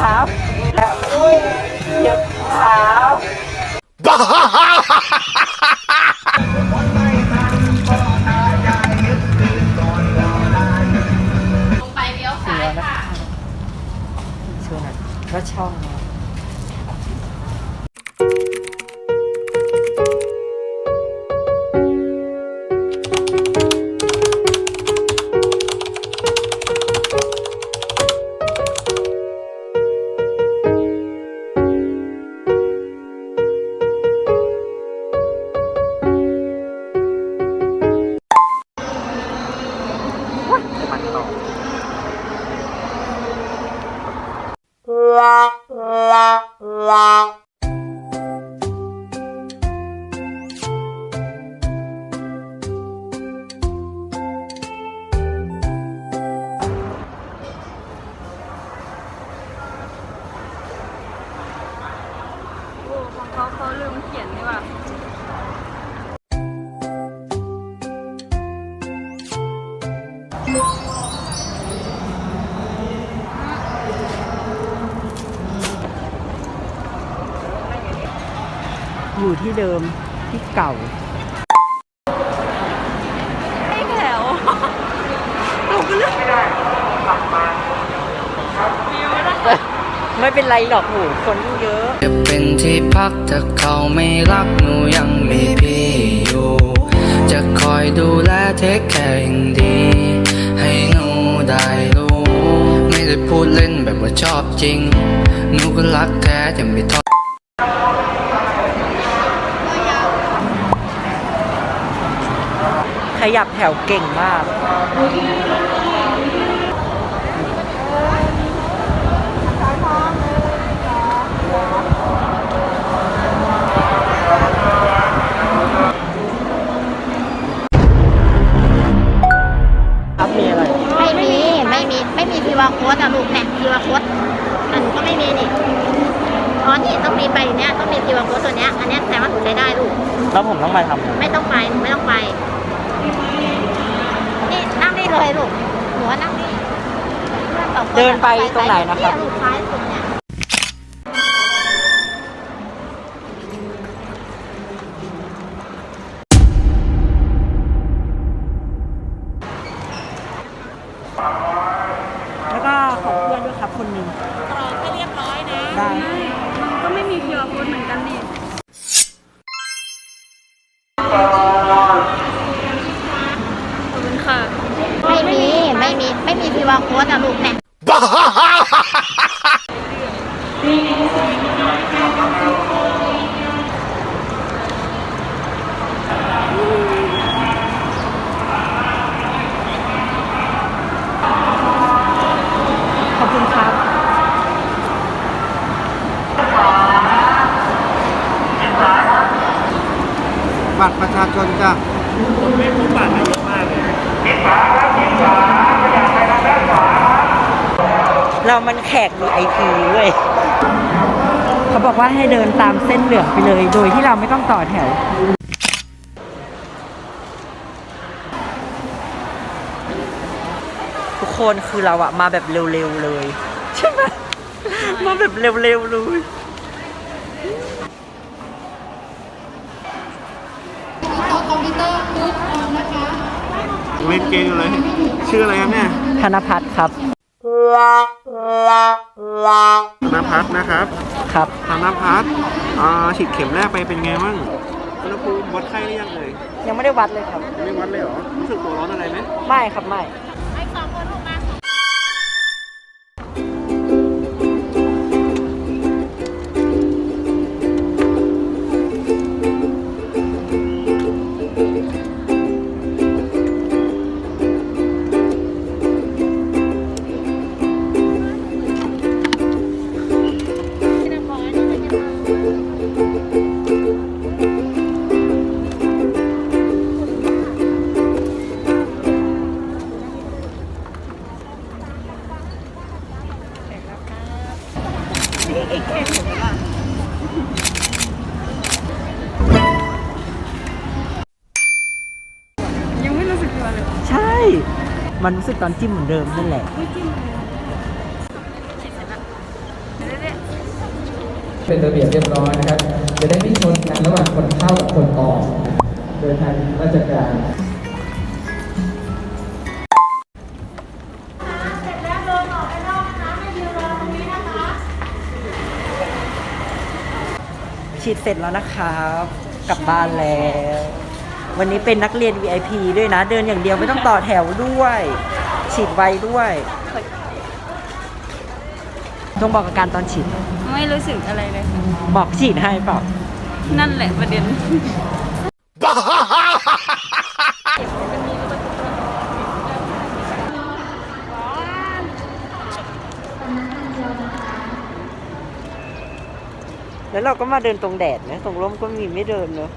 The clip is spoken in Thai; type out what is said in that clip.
ขาวและผู้เหยียบขาวบ้าไปเลี้ยวซ้ายค่ช่วงนั้นก็ช่อง เขาลืมเขียนนี่ว่าอยู่ที่เดิมที่เก่าไม่แถวไม่ เป็นไรหรอกหนูคนยิ่งเยอะ จะเป็นที่พักถ้าเขาไม่รักหนูยังมีพี่อยู่ จะคอยดูแลเทคแคร์อย่างดี ให้หนูได้รู้ ไม่ได้พูดเล่นแบบว่าชอบจริง หนูก็รักแท้จะไม่ทอดขยับแถวเก่งมาก อันก็ไม่มีนี่อ๋อนี่ต้องมีไปเนี้ยต้องมีพีวาโค้ดตัวเนี้ยอันเนี้ยแต่ว่าถูกใช้ได้ลูก แล้วผมต้องมาทำไงไม่ต้องไปหนูไม่ต้องไป นี่นั่งนี่เลยลูกหนูว่านั่งนี่พื่อสองคเดินไปตรงไหนนะครับ เยลูกซ้ายสุดเนี่ย ได้มันก็ไม่มีคิวอาร์โค้ดเหมือนกันนี่ขอบคุณค่ะ ไม่มี ไม่มี ไม่มีพีวาโค้ดอะลูกเนี่ย ขอบคุณครับ บัตรประชาชนจ้ะเรามันแขก VIP เว้ยเขาบอกว่าให้เดินตามเส้นเหลืองไปเลย โดยที่เราไม่ต้องต่อแถว ทุกคนคือเราอะมาแบบเร็วๆเลย ใช่ไหมมาแบบเร็วๆเลย เล่นเกมอยู่เลย ชื่ออะไรครับเนี่ยธนพัฒน์ครับธนพัฒน์นะครับครับธนพัฒน์อ่าฉีดเข็มแรกไปเป็นไงบ้างอุณหภูมิวัดไข้หรือยังเลยยังไม่ได้วัดเลยครับ ไม่วัดเลยเหรอ รู้สึกตัวร้อนอะไรไหมไม่ครับไม่ ยังไม่รู้สึกตัวเลยใช่ มันรู้สึกตอนจิ้มเหมือนเดิมนั่นแหละเป็นระเบียบเรียบร้อยนะครับ จะได้ไม่ชนกันระหว่างคนเข้ากับคนออก โดยทางราชการ ฉีดเสร็จแล้วนะครับกลับบ้านแล้ว วันนี้เป็นนักเรียน VIP ด้วยนะ เดินอย่างเดียวไม่ต้องต่อแถวด้วย ฉีดไวด้วยต้องบอกอาการตอนฉีด ไม่รู้สึกอะไรเลยบอกฉีดให้เปล่านั่นแหละประเด็น แล้วเราก็มาเดินตรงแดดนะตรงร่มก็มีไม่เดินเนาะ